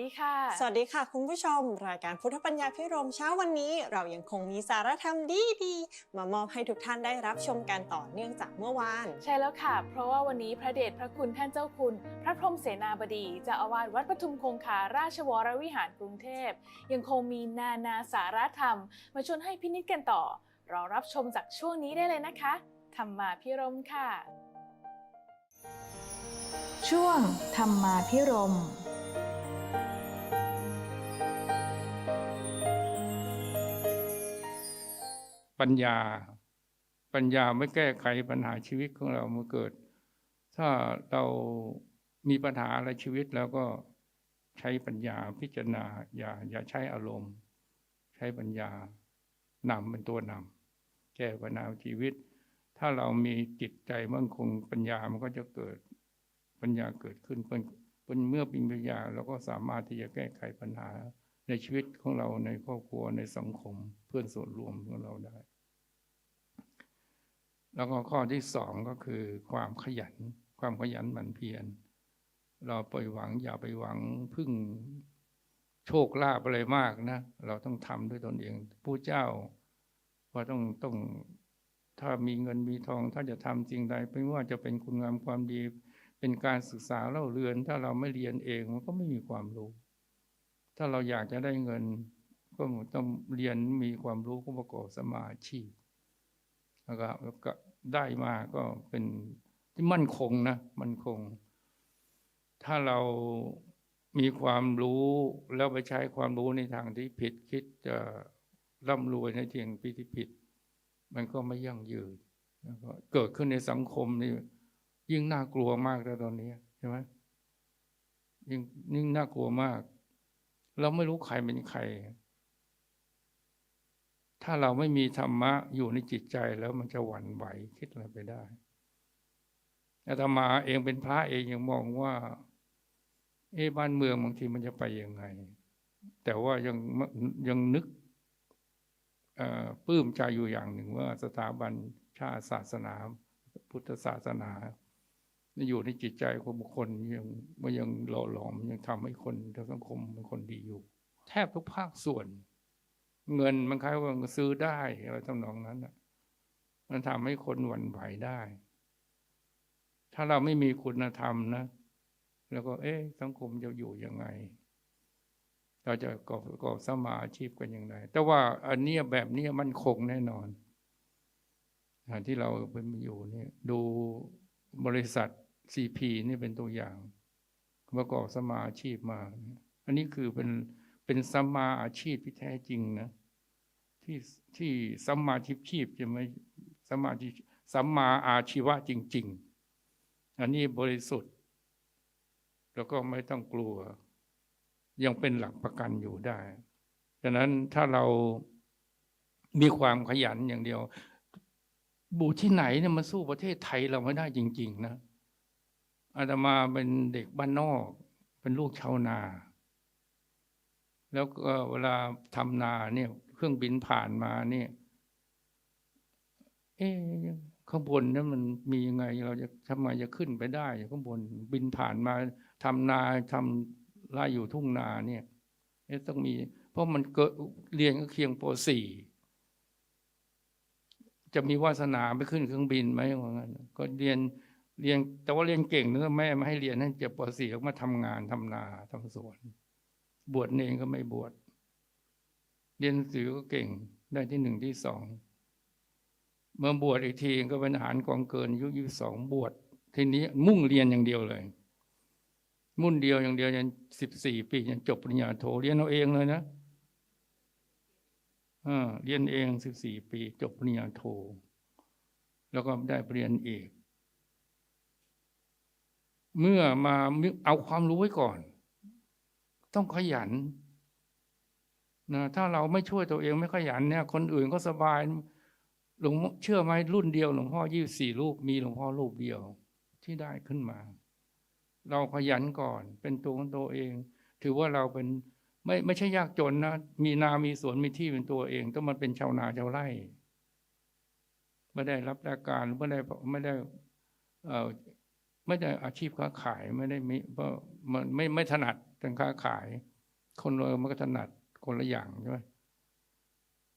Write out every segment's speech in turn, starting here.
ดีค่ะ สวัสดีค่ะ คุณผู้ชม รายการพุทธปัญญาพิรมเช้าวันนี้ เรายังคงมีสารธรรมดีๆ มามอบให้ทุกท่านได้รับชมการต่อเนื่องจากเมื่อวาน ใช่แล้วค่ะ เพราะว่าวันนี้พระเดชพระคุณท่านเจ้าคุณ พระพรหมเสนาบดีเจ้าอาวาสวัดปทุมคงคาราชวรวิหารกรุงเทพ ยังคงมีนานาสาระธรรม มาชวนให้พินิจกันต่อรอรับชมจากช่วงนี้ได้เลยนะคะธรรมาพิรมค่ะ ช่วงธรรมาพิรม ปัญญา ปัญญาไม่แก้ไขปัญหาชีวิตของเราเมื่อเกิด ถ้าเรามีปัญหาอะไรชีวิตแล้วก็ใช้ปัญญาพิจารณาอย่าอย่าใช้อารมณ์ ใช้ปัญญานำเป็นตัวนำแก้ปัญหาชีวิต ถ้าเรามีจิตใจมั่นคงปัญญามันก็จะเกิดปัญญาเกิดขึ้นเป็นเป็นเมื่อเป็นปัญญาเราก็สามารถที่จะแก้ไขปัญหา ในชีวิตของเราในครอบครัวในสังคมเพื่อนส่วนรวมของเราได้ แล้วก็ข้อที่สองก็คือความขยัน ความขยันหมั่นเพียรเราไปหวังอย่าไปหวังพึ่งโชคลาภอะไรมากนะ เราต้องทำด้วยตนเองผู้เจ้าว่าต้องต้องถ้ามีเงินมีทอง ถ้าจะทำสิ่งใดไม่ว่าจะเป็นคุณงามความดี เป็นการศึกษาเล่าเรือน ถ้าเราไม่เรียนเองมันก็ไม่มีความรู้ ถ้าเราอยากจะได้เงิน ก็ต้องเรียนมีความรู้ก็ประกอบสมาชีพแล้วก็แล้วก็ได้มาก็เป็นที่มั่นคงนะมั่นคง ถ้าเรามีความรู้แล้วไปใช้ความรู้ในทางที่ผิดคิดจะร่ำรวยในทางที่ผิด มันก็ไม่ยั่งยืนแล้วก็เกิดขึ้นในสังคมนี่ยิ่งน่ากลัวมากแล้วตอนนี้ใช่ไหมยิ่งยิ่งน่ากลัวมาก เราไม่รู้ใครเป็นใคร ถ้าเราไม่มีธรรมะอยู่ในจิตใจแล้วมันจะหวั่นไหวคิดอะไรไปได้อาตมาเองเป็นพระเองยังมองว่า เอ๊บ้านเมืองบางทีมันจะไปยังไง แต่ว่ายังยังนึกปลื้มใจอยู่อย่างหนึ่งว่าสถาบันชาติศาสนา พุทธศาสนา อยู่ในจิตใจของบุคคลยังมันยังหล่อหลอมยังทำให้คนทั้งสังคมเป็นคนดีอยู่ แทบทุกภาคส่วน เงินมันคล้ายว่าซื้อได้อะไรทำนองนั้นน่ะมันทำให้คนหวั่นไหวได้ ถ้าเราไม่มีคุณธรรมนะ แล้วก็ เอ๊ะสังคมจะอยู่ยังไง เราจะกอบกอบสมาอาชีพกันยังไงแต่ว่าอันเนี้ยแบบเนี้ยมันคงแน่นอนที่เราเป็นอยู่เนี่ย ดูบริษัท ซีพีนี่เป็นตัวอย่างประกอบสมาอาชีพมา อันนี้คือเป็นเป็นสมาอาชีพที่แท้จริงนะที่ที่สมาทิพชีพจะไม่สมาทิสัมมาอาชีวะจริง ๆ อันนี้บริสุทธิ์ แล้วก็ไม่ต้องกลัว ยังเป็นหลักประกันอยู่ได้ฉะนั้นถ้าเรามีความขยันอย่างเดียว บูที่ไหนเนี่ยมาสู้ประเทศไทยเราไม่ได้จริง ๆ นะ อาตมาเป็นเด็กบ้านนอก เป็นลูกชาวนา แล้วก็เวลาทำนาเนี่ยเครื่องบินผ่านมาเนี่ย เอ๊ข้างบนนั้นมันมียังไง เราจะทำไมจะขึ้นไปได้ข้างบนบินผ่านมาทำนาทำไร่อยู่ทุ่งนาเนี่ยเอ๊ะต้องมี เพราะมันเกิดเรียนก็เคียงปสี่จะมีวาสนาไปขึ้นเครื่องบินไหมว่างั้นก็เรียน เรียนแต่ว่าเรียนเก่งนะแม่ไม่ให้เรียนให้เจ็บปสี่ก็มาทำงานทำนาทำสวน บวชเองก็ไม่บวชเรียนหนังสือก็เก่งได้ที่หนึ่งที่สองเมื่อบวชอีกทีก็เป็นทหารกองเกินอายุยี่สองบวชทีนี้มุ่งเรียนอย่างเดียวเลย มุ่นเดียวอย่างเดียวยันสิบสี่ปียันจบปริญญาโทเรียนเอาเองเลยนะอ่าเรียนเองสิบสี่ปี จบปริญญาโท แล้วก็ได้ปริญญาเอก เมื่อมาเอาความรู้ไว้ก่อน ต้องขยันนะถ้าเราไม่ช่วยตัวเองไม่ขยันเนี่ย คนอื่นก็สบายหลวงเชื่อไหมรุ่นเดียวหลวงพ่อยี่สี่รูปมีหลวงพ่อรูปเดียวที่ได้ขึ้นมา เราขยันก่อนเป็นตัวของตัวเอง ถือว่าเราเป็นไม่ไม่ใช่ยากจนนะมีนา มีสวนมีที่เป็นตัวเองต้องมาเป็นชาวนาชาวไร่ไม่ได้รับราชการไม่ได้ไม่ได้เอ่อ ไม่ได้อาชีพค้าขายไม่ได้มีเพราะมันไม่ไม่ถนัดทางค้าขาย คนเรามันก็ถนัดคนละอย่างใช่ไหม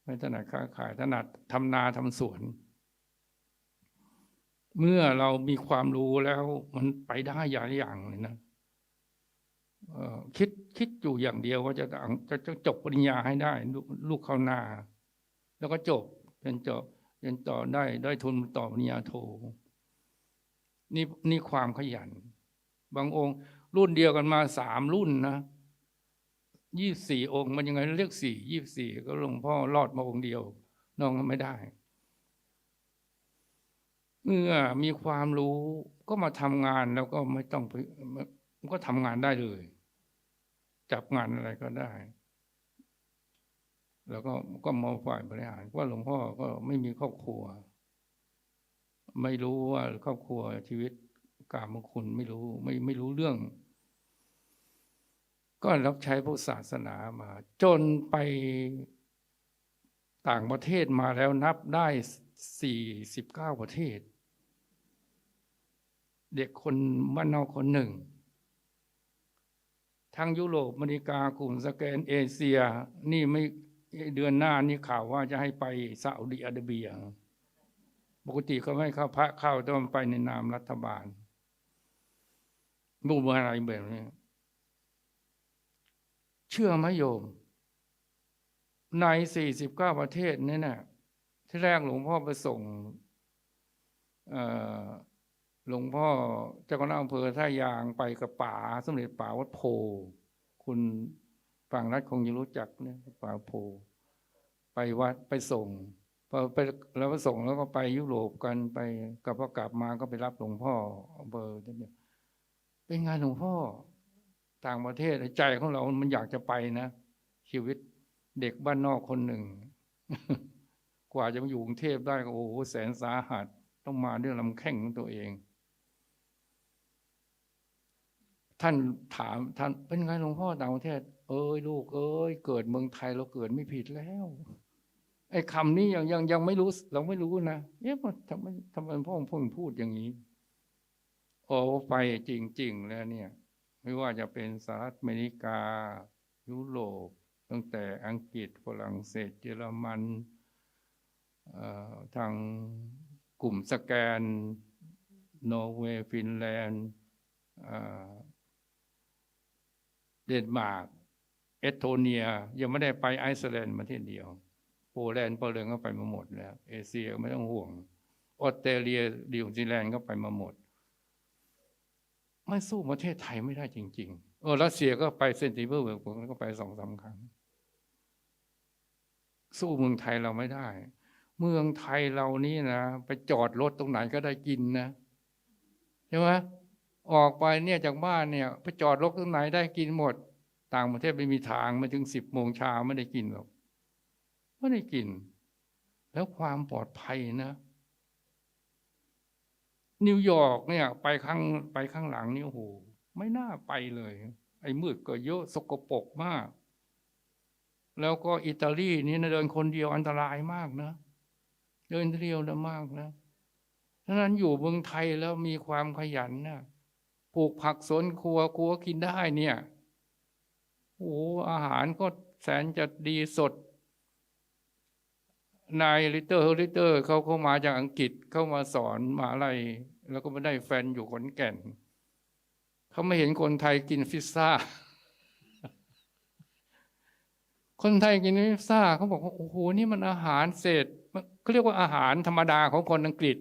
ไม่ถนัดค้าขายถนัดทำนาทำสวน เมื่อเรามีความรู้แล้วมันไปได้อย่างอย่างเลยนะคิดคิดอยู่อย่างเดียวว่าจะจะจะจบปริญญาให้ได้ ลูกเข้านา แล้วก็จบเรียนจบเรียนต่อได้ได้ทุนต่อปริญญาโท นี่นี่ความขยัน บางองค์ รุ่นเดียวกันมาสามรุ่นนะยี่สี่องค์มันยังไงเรียกสี่ยี่สี่ก็หลวงพ่อรอดมาองค์เดียวน้องก็ไม่ได้เมื่อมีความรู้ก็มาทำงานแล้วก็ไม่ต้องก็ทำงานได้เลย จับงานอะไรก็ได้ แล้วก็ก็มาฝ่ายบริหารว่าหลวงพ่อก็ไม่มีครอบครัว ไม่รู้ว่าครอบครัวชีวิตกามคุณไม่รู้ไม่ไม่รู้เรื่อง ก็รับใช้พุทธศาสนามา จนไปต่างประเทศมาแล้วนับได้สี่สิบเก้าประเทศ เด็กคนบ้านนอกคนหนึ่ง ทั้งยุโรปอเมริกากลุ่มสแกนเอเชีย นี่ไม่เดือนหน้านี่ข่าวว่าจะให้ไปซาอุดิอาระเบีย ปกติเขาไม่ให้เข้าพระเข้าต้องไปในนามรัฐบาลบูมอะไรแบบนี้เชื่อไหมโยม ในสี่สิบเก้าประเทศนี่นะที่แรกหลวงพ่อไปส่งเอ่อหลวงพ่อเจ้าคณะอำเภอท่ายางไปกับป๋าสมเด็จป๋าวัดโพ คุณฝั่งรัฐคงจะรู้จักเนี่ยป๋าโพ ไปวัดไปส่ง พอไปแล้วก็ส่งแล้วก็ไปยุโรปกันไปกับพอกลับมาก็ไปรับหลวงพ่อเบอร์เนี่ยเป็นงานหลวงพ่อต่างประเทศใจของเรา มันอยากจะไปนะ ชีวิตเด็กบ้านนอกคนหนึ่ง กว่าจะมาอยู่กรุงเทพได้ก็โอ้โหแสนสาหัสต้องมาด้วยลำแข้งของตัวเอง ท่านถามท่านเป็นไงหลวงพ่อต่างประเทศ เอ้ยลูกเอ้ยเกิดเมืองไทยเราเกิดไม่ผิดแล้ว ไอ้คำนี้ยังยังยังไม่รู้ เราไม่รู้นะเอ๊ะทำไมทำไมพ่อเพิ่งพูดอย่างนี้โอ้ไปจริง ๆ แล้วเนี่ย ไม่ว่าจะเป็นสหรัฐอเมริกา ยุโรป ตั้งแต่อังกฤษฝรั่งเศสเยอรมันทางกลุ่มสแกนนอร์เวย์ฟินแลนด์เดนมาร์กเอสโตเนีย ยังไม่ได้ไปไอซ์แลนด์มาที่เดียว โปแลนด์โปแลนด์ก็ไปมาหมดแล้ว เอเชียไม่ต้องห่วงออสเตรเลียนิวซีแลนด์ก็ไปมาหมด ไม่สู้ประเทศไทยไม่ได้จริง ๆ เออรัสเซียก็ไปเซนติเบอร์เบิร์กผมก็ไปสองสามครั้ง สู้เมืองไทยเราไม่ได้ เมืองไทยเรานี่นะไปจอดรถตรงไหนก็ได้กินนะใช่ไหมออกไปเนี่ยจากบ้านเนี่ยไปจอดรถตรงไหนได้กินหมด ต่างประเทศไม่มีทางมาถึงสิบโมงเช้าไม่ได้กินหรอก ไม่ได้กิน แล้วความปลอดภัยนะ นิวยอร์กเนี่ย ไปข้างไปข้างหลังนี่โอ้โหไม่น่าไปเลย ไอ้มืดก็เยอะสกปรกมาก แล้วก็อิตาลีนี่นะเดินคนเดียวอันตรายมากนะเดินเดียวนะมากนะฉะนั้นอยู่เมืองไทยแล้วมีความขยันนะปลูกผักสวนครัวครัวกินได้เนี่ยโอ้อาหารก็แสนจะดีสด นายลิเตอร์เฮลิเตอร์เขาเข้ามาจากอังกฤษเข้ามาสอนมหาลัยแล้วก็มาได้แฟนอยู่ขอนแก่น เขาไม่เห็นคนไทยกินพิซซ่า คนไทยกินพิซซ่าเขาบอกว่าโอ้โหนี่มันอาหารเศษเขาเรียกว่าอาหารธรรมดาของคนอังกฤษ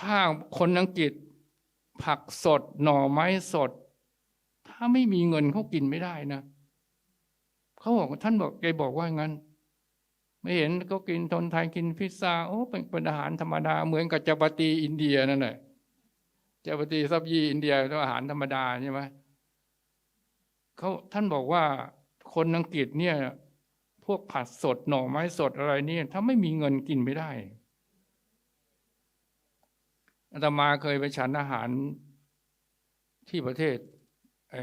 ถ้าคนอังกฤษ ผักสดหน่อไม้สด ถ้าไม่มีเงินเขากินไม่ได้นะเขาบอกท่านบอกแกบอกว่างั้น ไม่เห็นก็กินคนไทยกินพิซซ่าโอ้เป็นเป็นอาหารธรรมดาเหมือนกับจัปาตีอินเดียนั่นแหละจัปาตีซับยีอินเดียเป็นอาหารธรรมดาใช่ไหมเขาท่านบอกว่าคนอังกฤษเนี่ย พวกผัดสดหน่อไม้สดอะไรเนี่ยถ้าไม่มีเงินกินไม่ได้อาตมาเคยไปฉันอาหารที่ประเทศไอ้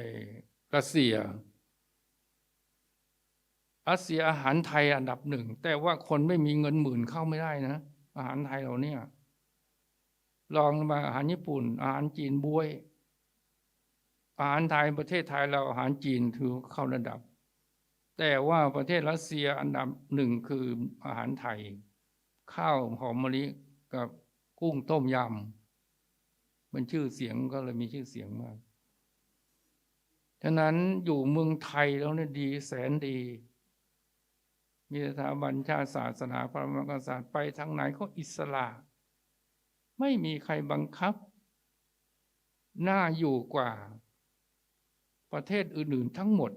รัสเซีย รัสเซียอาหารไทยอันดับหนึ่ง แต่ว่าคนไม่มีเงินหมื่นเข้าไม่ได้นะ อาหารไทยเราเนี่ยลองมาอาหารญี่ปุ่น อาหารจีนบวย อาหารไทยประเทศไทยเราอาหารจีนถือเข้าระดับ แต่ว่าประเทศรัสเซียอันดับหนึ่งคืออาหารไทย ข้าวหอมมะลิกับกุ้งต้มยำมันชื่อเสียงก็เลยมีชื่อเสียงมากฉะนั้นอยู่เมืองไทยแล้วเนี่ยดีแสนดี มีสถาบันชาติศาสนาพระมหากษัตริย์ไปทางไหนก็อิสระไม่มีใครบังคับ น่าอยู่กว่า ประเทศอื่นๆทั้งหมด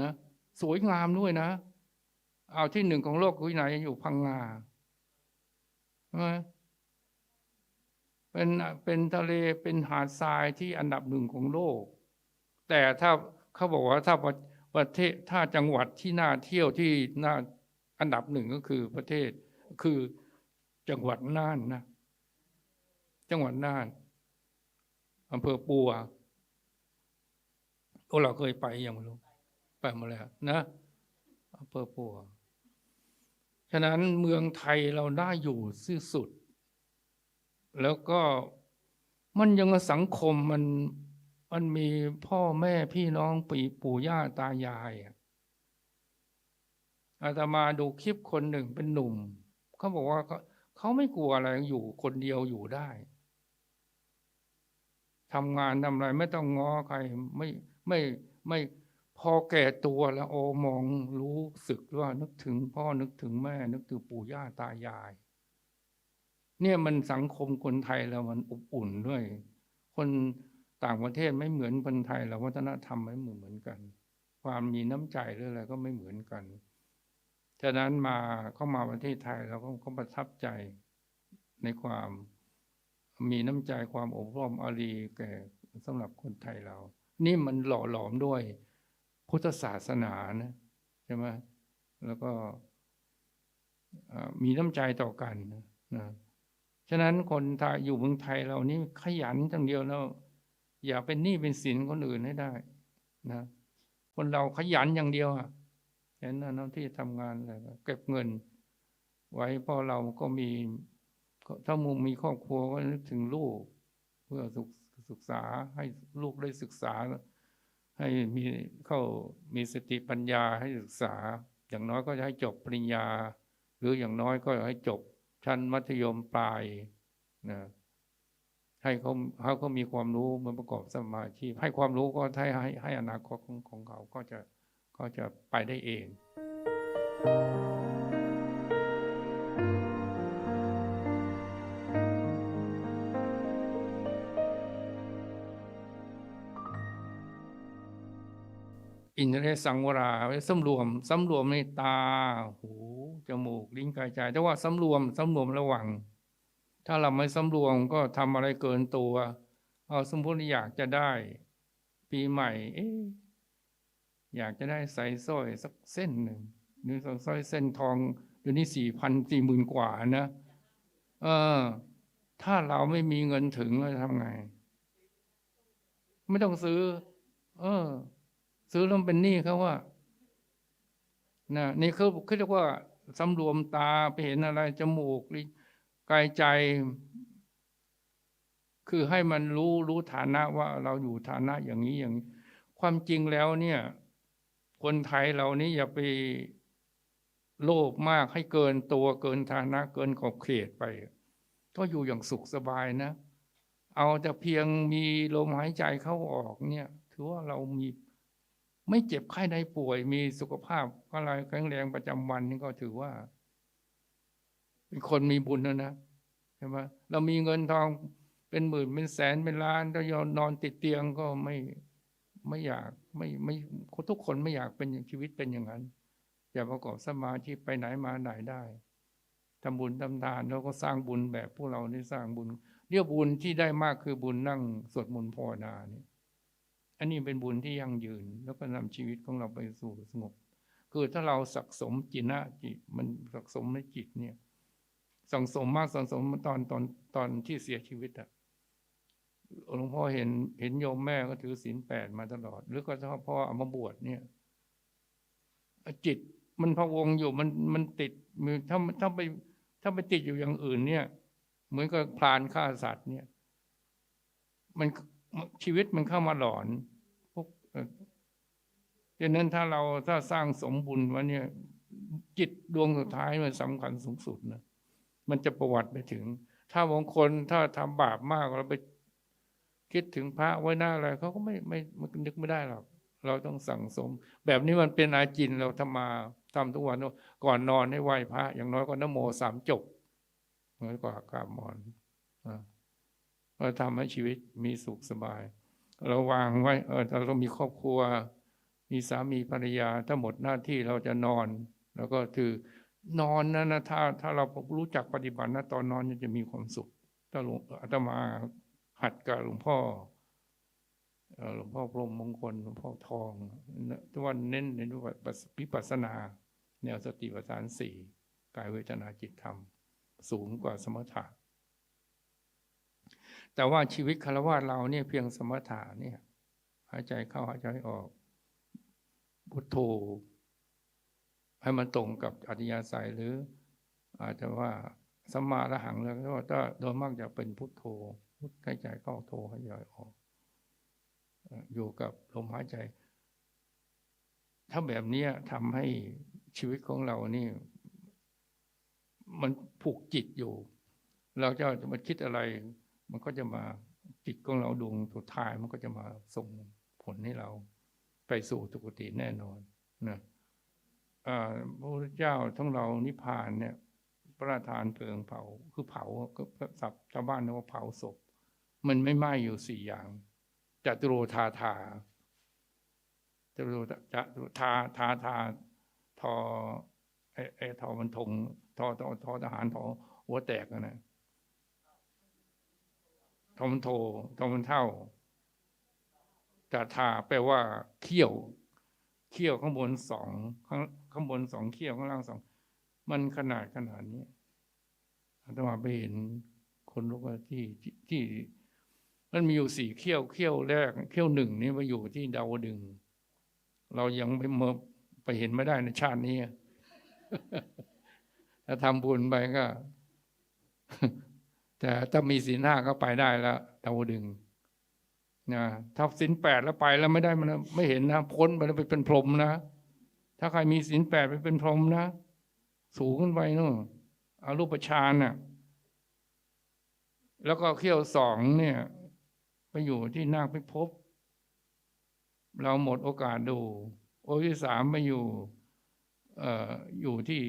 นะสวยงามด้วยนะ เอาที่หนึ่งของโลกคือไหนอยู่พังงาใช่ไหมเป็นเป็นทะเลเป็นหาดทรายที่อันดับหนึ่งของโลก แต่ถ้าเขาบอกว่าถ้า ประเทศถ้าจังหวัดที่น่าเที่ยวที่น่าอันดับหนึ่งก็คือประเทศคือจังหวัดน่านนะ จังหวัดน่านอำเภอปัวเราเคยไปยังไม่รู้ ไปมาแล้วนะอำเภอปัวฉะนั้นเมืองไทยเราได้อยู่ที่สุด แล้วก็มันยังสังคมมัน มันมีพ่อแม่พี่น้องปีปู่ย่าตายายอะอาตมาดูคลิปคนหนึ่งเป็นหนุ่มเขาบอกว่าเขาเขาไม่กลัวอะไรอยู่คนเดียวอยู่ได้ทำงานทำอะไรไม่ต้องง้อใครไม่ไม่ไม่พอแก่ตัวแล้วโอมองรู้สึกว่านึกถึงพ่อนึกถึงแม่ นึกถึงปู่ย่าตายาย เนี่ยมันสังคมคนไทยเรามันอบอุ่นด้วย คน ต่างประเทศไม่เหมือนคนไทยเราวัฒนธรรมไม่เหมือนเหมือนกัน ความมีน้ำใจหรืออะไรก็ไม่เหมือนกัน ฉะนั้นมาเข้ามาประเทศไทยเราก็ก็ประทับใจในความมีน้ำใจความอบรมอารีแก่สำหรับคนไทยเรา นี่มันหล่อหลอมด้วยพุทธศาสนานะใช่ไหมแล้วก็มีน้ำใจต่อกันนะ ฉะนั้นคนไทยอยู่เมืองไทยเรานี่ขยันจังเดียวแล้ว อย่าเป็นหนี้เป็นสินคนอื่นให้ได้นะคนเราขยันอย่างเดียวอะเห็นนะน้องที่ทำงานอะไรเก็บเงิน ไว้พอเราก็มี ถ้ามุมมีครอบครัวก็นึกถึงลูก เพื่อศึกศึกษาให้ลูกได้ศึกษา ให้มีเข้ามีสติปัญญาให้ศึกษา อย่างน้อยก็จะให้จบปริญญา หรืออย่างน้อยก็ให้จบชั้นมัธยมปลายนะ ให้เขาเขามีความรู้มาประกอบสมาธิให้ความรู้ก็ให้ให้ให้อนาคตของของเขาก็จะก็จะไปได้เอง อินทรียสังวราไว้สำรวมสำรวมในตา หู จมูก ลิ้นกายใจ แต่ว่าสำรวมสำรวมระวัง ถ้าเราไม่สำรวมก็ทำอะไรเกินตัว เอาสมมติอยากจะได้ ปีใหม่เอ๊อยากจะได้ใส่สร้อยสักเส้นหนึ่งหรือสร้อยเส้นทองเดี๋ยวนี้สี่พันสี่หมื่นกว่านะเออ ถ้าเราไม่มีเงินถึงเราจะทำไง ไม่ต้องซื้อ เออ ซื้อแล้วเป็นหนี้เขาว่านะนี่คือคือเรียกว่าสำรวมตาไปเห็นอะไร จมูกลิ้น กายใจ คือให้มันรู้รู้ฐานะว่าเราอยู่ฐานะอย่างนี้อย่างนี้ ความจริงแล้วเนี่ย คนไทยเรานี่อย่าไปโลภมากให้เกินตัวเกินฐานะเกินขอบเขตไป ก็อยู่อย่างสุขสบายนะ เอาแต่เพียงมีลมหายใจเข้าออกเนี่ย ถือว่าเรามีไม่เจ็บไข้ได้ป่วย มีสุขภาพอะไรแข็งแรงประจำวันนี่ก็ถือว่า เป็นคนมีบุญนะนะใช่ไหมเรามีเงินทองเป็นหมื่นเป็นแสนเป็นล้านถ้ายอนนอนติดเตียงก็ไม่ไม่อยากไม่ไม่ทุกคนไม่อยากเป็นอย่างชีวิตเป็นอย่างนั้น อย่าประกอบสมาธิไปไหนมาไหนได้ทำบุญทำทานแล้วก็สร้างบุญแบบพวกเรานี่สร้างบุญเรียกบุญที่ได้มากคือบุญนั่งสวดมนต์ภาวนาเนี่ยอันนี้เป็นบุญที่ยั่งยืน แล้วก็นำชีวิตของเราไปสู่สงบ คือถ้าเราสะสมจินะจิตมันสะสมในจิตเนี่ย สังสมมากสังสมตอนตอนตอนที่เสียชีวิตอะหลวงพ่อเห็นเห็นโยมแม่ก็ถือศีลแปดมาตลอด หรือก็ถ้าพ่อเอามาบวชเนี่ยจิตมันพะวงอยู่มันมันติดมือถ้าถ้าไปถ้าไปติดอยู่อย่างอื่น เนี่ย เหมือนกับพรานฆ่าสัตว์เนี่ย มันชีวิตมันเข้ามาหลอนพวกเอ่อดังนั้นถ้าเราถ้าสร้างสมบุญว่าเนี่ย จิตดวงสุดท้ายมันสำคัญสูงสุดนะ มันจะประวัติไปถึง ถ้าบางคนถ้าทำบาปมากเราไปคิดถึงพระไว้หน้าอะไรเขาก็ไม่ไม่มันนึกไม่ได้หรอกเราต้องสั่งสม แบบนี้มันเป็นอาจินเราทำมาทำทุกวันก่อนนอนให้ไหว้พระ อย่างน้อยก็นโมสามจบน้อยกว่ากราบมอนเราทำให้ชีวิตมีสุขสบาย เราวางไว้เออเราต้องมีครอบครัว มีสามีภรรยา ถ้าหมดหน้าที่เราจะนอน แล้วก็คือ นอนนะนะถ้าถ้าเรารู้จักปฏิบัตินะตอนนอนจะมีความสุขถ้าหลวงอาตมาหัดกับหลวงพ่อหลวงพ่อพรมมงคลหลวงพ่อทองทุกวันเน้นในรูปวิปัสสนา แนวสติปัฏฐานสี่กายเวทนาจิตธรรม สูงกว่าสมถะแต่ว่าชีวิตคารวะเราเนี่ยเพียงสมถะเนี่ยหายใจเข้าหายใจออกพุทโธ ให้มันตรงกับอธิยาศัยหรือ อาจจะว่าสัมมาระหังแล้วก็ถ้าโดยมากจะเป็นพุทโธพุทหายใจเข้าโธหายใจออก อยู่กับลมหายใจ ถ้าแบบนี้ทำให้ชีวิตของเรานี่ มันผูกจิตอยู่ เราจะจะมาคิดอะไร มันก็จะมาจิตของเราดวงสุดท้ายมันก็จะมาส่งผลให้เรา ไปสู่สุคติแน่นอนนะ พระพุทธเจ้าทั้งเรานิพพานเนี่ยประทานเพลิงเผาคือเผาก็สับชาวบ้านเรียกว่าเผาศพ มันไม่ไหม้อยู่สี่อย่างจตุโรธาธาจตุโรจะทาทาทาทอไอไอทอมันทงทอทอทอทหารทอหัวแตกนะทอมันโททอมันเท่าจะทาแปลว่าเขี้ยว เขี้ยวข้างบนสองข้างข้างบนสองเขี้ยวข้างล่างสองมันขนาดขนาดนี้อาตมาไปเห็นคนรู้ว่าที่ที่มันมีอยู่สี่เขี้ยวเขี้ยวแรกเขี้ยวหนึ่งนี่มาอยู่ที่ดาวดึง เรายังไม่เมไปเห็นไม่ได้ในชาตินี้ถ้าทำบุญไปก็ แต่ถ้ามีศีลห้าก็ไปได้แล้วดาวดึง นะถ้าศีลแปดแล้วไปแล้วไม่ได้มันไม่เห็นนะพ้นไปแล้วไปเป็นพรหมนะ ถ้าใครมีศีลแปดไปเป็นพรหมนะ สูงขึ้นไปนู่นอารูปฌานน่ะ แล้วก็เขี้ยวสองเนี่ย ไปอยู่ที่นาคพิภพเราหมดโอกาสดู โอที่สามไปอยู่เอ่ออยู่ที่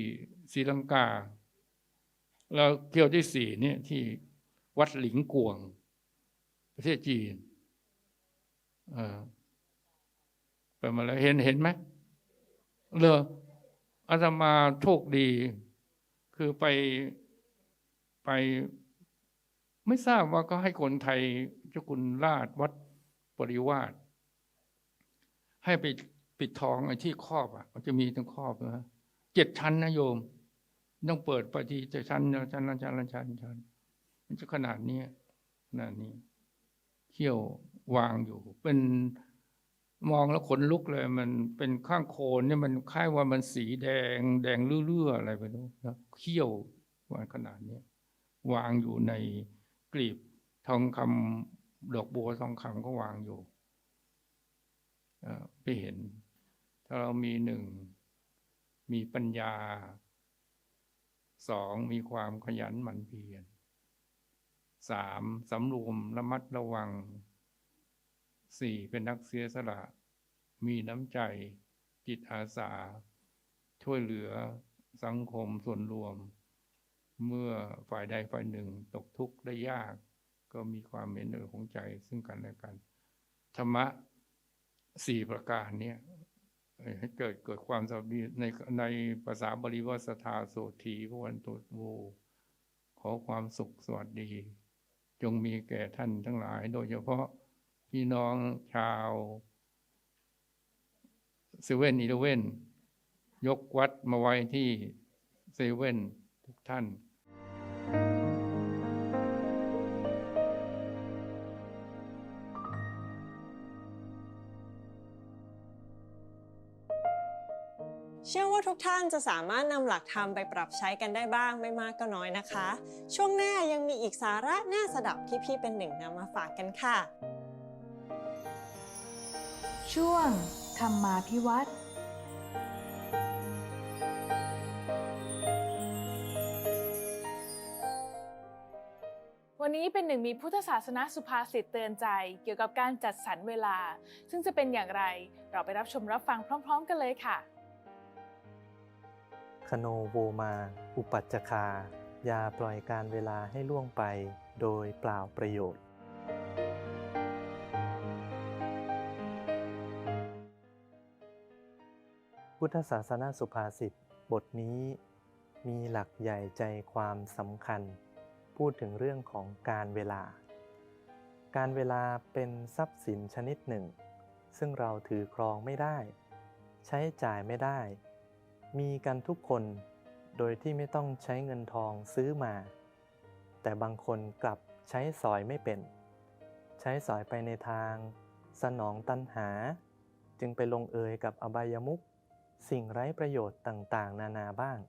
ศรีลังกา แล้วเที่ยวที่สี่เนี่ยที่วัดหลิงกวง ประเทศจีน เออไปมาแล้วเห็นเห็นไหมเลออาตมาโชคดี คือไปไป ไม่ทราบว่าก็ให้คนไทยเจ้าคุณราชวัดปริวาสให้ไปปิดทองไอ้ที่ครอบอะมันจะมีทั้งครอบนะเจ็ดชั้นนะโยม ต้องเปิดไปทีจะชั้นละชั้นละชั้นละชั้นชั้นมันจะขนาดนี้ขนาดนี้เขี้ยว วางอยู่ เป็นมองแล้วขนลุกเลย มันเป็นข้างโคนเนี่ยมันคล้ายว่ามันสีแดง แดงเลื่อๆอะไรไปนู้นะเขี้ยววางขนาดนี้วางอยู่ในกลีบทองคำดอกบัวทองคำก็วางอยู่อ่อไปเห็น ถ้าเรามีหนึ่งมีปัญญาสองมีความขยันหมั่นเพียรสามสำรวมระมัดระวัง สี่เป็นนักเสียสละ มีน้ำใจจิตอาสา ช่วยเหลือสังคมส่วนรวม เมื่อฝ่ายใดฝ่ายหนึ่งตกทุกข์ได้ยาก ก็มีความเห็นอกของใจซึ่งกันและกันธรรมะสี่ประการเนี้ยให้เกิดเกิดความสวัสดีในในภาษาบาลีว่าสทธาโสธีพวันตุโวขอความสุขสวัสดี จงมีแก่ท่านทั้งหลายโดยเฉพาะ พี่น้องชาวเซเว่นอีเลเว่นยกวัดมาไว้ที่เซเว่นทุกท่าน เชื่อว่าทุกท่านจะสามารถนำหลักธรรมไปปรับใช้กันได้บ้างไม่มากก็น้อยนะคะ ช่วงหน้ายังมีอีกสาระน่าสดับที่พี่เป็นหนึ่งนำมาฝากกันค่ะ ช่วง ธรรมาพิวัตรวันนี้เป็นหนึ่งมีพุทธศาสนาสุภาษิตเตือนใจ เกี่ยวกับการจัดสรรเวลา ซึ่งจะเป็นอย่างไรเราไปรับชมรับฟังพร้อม ๆ กันเลยค่ะ คโนโวมา อุปัจจคา อย่าปล่อยการเวลาให้ล่วงไปโดยเปล่าประโยชน์ พุทธศาสนาสุภาษิตบทนี้มีหลักใหญ่ใจความสำคัญ พูดถึงเรื่องของการเวลา การเวลาเป็นทรัพย์สินชนิดหนึ่ง ซึ่งเราถือครองไม่ได้ ใช้จ่ายไม่ได้ มีกันทุกคนโดยที่ไม่ต้องใช้เงินทองซื้อมา แต่บางคนกลับใช้สอยไม่เป็น ใช้สอยไปในทาง สนองตัณหา จึงไปลงเอยกับอบายมุข สิ่งไร้ประโยชน์ต่างๆ นานาบ้าง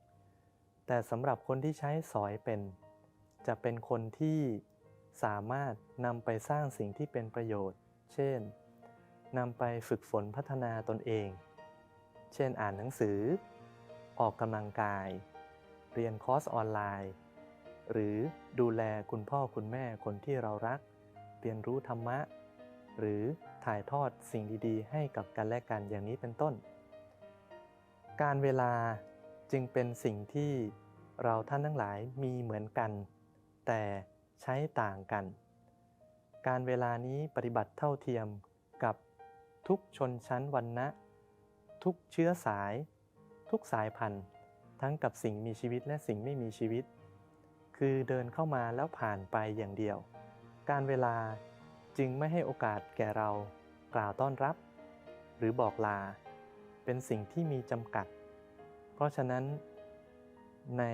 แต่สำหรับคนที่ใช้สอยเป็น จะเป็นคนที่สามารถนำไปสร้างสิ่งที่เป็นประโยชน์ เช่นนำไปฝึกฝนพัฒนาตนเอง เช่นอ่านหนังสือ ออกกำลังกาย เรียนคอร์สออนไลน์ หรือดูแลคุณพ่อคุณแม่คนที่เรารัก เรียนรู้ธรรมะ หรือถ่ายทอดสิ่งดีๆ ให้กับกันและกันอย่างนี้เป็นต้น การเวลาจึงเป็นสิ่งที่เราท่านทั้งหลายมีเหมือนกัน แต่ใช้ต่างกัน การเวลานี้ปฏิบัติเท่าเทียมกับทุกชนชั้นวรรณะ ทุกเชื้อสาย ทุกสายพันธุ์ ทั้งกับสิ่งมีชีวิตและสิ่งไม่มีชีวิต คือเดินเข้ามาแล้วผ่านไปอย่างเดียว การเวลาจึงไม่ให้โอกาสแก่เรากล่าวต้อนรับ หรือบอกลา เป็นสิ่งที่มีจำกัด เพราะฉะนั้นใน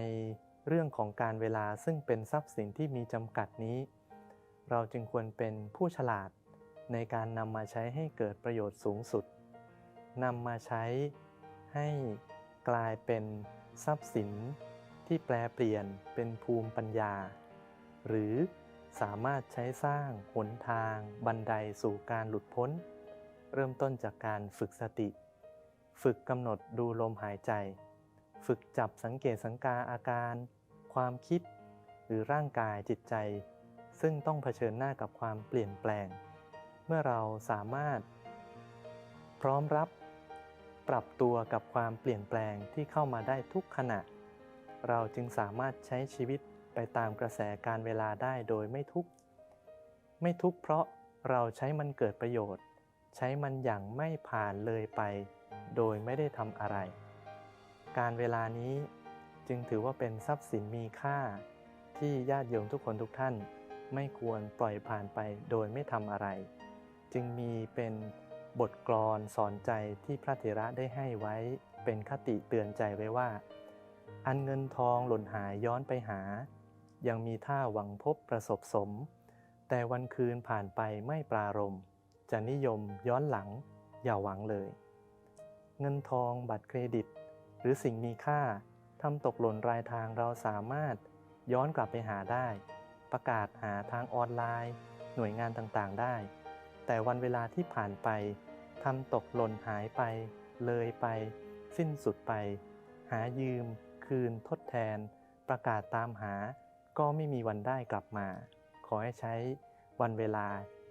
เรื่องของการเวลาซึ่งเป็นทรัพย์สินที่มีจำกัดนี้ เราจึงควรเป็นผู้ฉลาดในการนำมาใช้ให้เกิดประโยชน์สูงสุดนำมาใช้ให้กลายเป็นทรัพย์สินที่แปลเปลี่ยนเป็นภูมิปัญญา หรือสามารถใช้สร้างหนทางบันไดสู่การหลุดพ้น เริ่มต้นจากการฝึกสติ ฝึกกำหนดดูลมหายใจ ฝึกจับสังเกตสังกาอาการ ความคิด หรือร่างกายจิตใจ ซึ่งต้องเผชิญหน้ากับความเปลี่ยนแปลง เมื่อเราสามารถ พร้อมรับ ปรับตัวกับความเปลี่ยนแปลงที่เข้ามาได้ทุกขณะ เราจึงสามารถใช้ชีวิตไปตามกระแสการเวลาได้โดยไม่ทุกข์ไม่ทุกข์เพราะเราใช้มันเกิดประโยชน์ ใช้มันอย่างไม่ผ่านเลยไป โดยไม่ได้ทำอะไร การเวลานี้จึงถือว่าเป็นทรัพย์สินมีค่า ที่ญาติโยมทุกคนทุกท่าน ไม่ควรปล่อยผ่านไปโดยไม่ทำอะไร จึงมีเป็นบทกลอนสอนใจที่พระเถระได้ให้ไว้ เป็นคติเตือนใจไว้ว่า อันเงินทองหล่นหายย้อนไปหา ยังมีท่าหวังพบประสบสม แต่วันคืนผ่านไปไม่ปรารม จะนิยมย้อนหลังอย่าหวังเลย เงินทอง บัตรเครดิต หรือสิ่งมีค่าทำตกหล่นรายทางเราสามารถย้อนกลับไปหาได้ ประกาศหาทางออนไลน์ หน่วยงานต่างๆได้ แต่วันเวลาที่ผ่านไปทำตกหล่นหายไป เลยไป สิ้นสุดไป หายืม คืน ทดแทน ประกาศตามหา ก็ไม่มีวันได้กลับมา ขอให้ใช้วันเวลา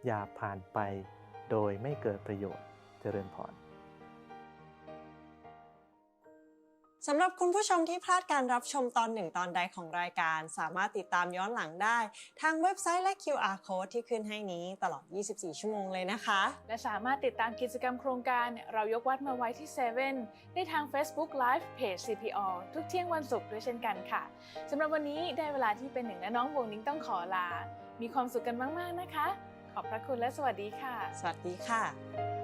อย่าผ่านไป โดยไม่เกิดประโยชน์ เจริญพร สำหรับคุณผู้ชมที่พลาดการรับชมตอนหนึ่งตอนใดของรายการ สามารถติดตามย้อนหลังได้ ทางเว็บไซต์และ QR code ที่ขึ้นให้นี้ตลอด 24 ชั่วโมงเลยนะคะ และสามารถติดตามกิจกรรมโครงการเรายกวัดมาไว้ที่ 7 ได้ทาง Facebook Live Page CPO ทุกเที่ยงวันศุกร์ด้วยเช่นกันค่ะสำหรับวันนี้ได้เวลาที่เป็นหนึ่งและน้องวงนิ้งต้องขอลา มีความสุขกันมาก ๆ นะคะขขอบพระคุณและสวัสดีค่ะ สวัสดีค่ะ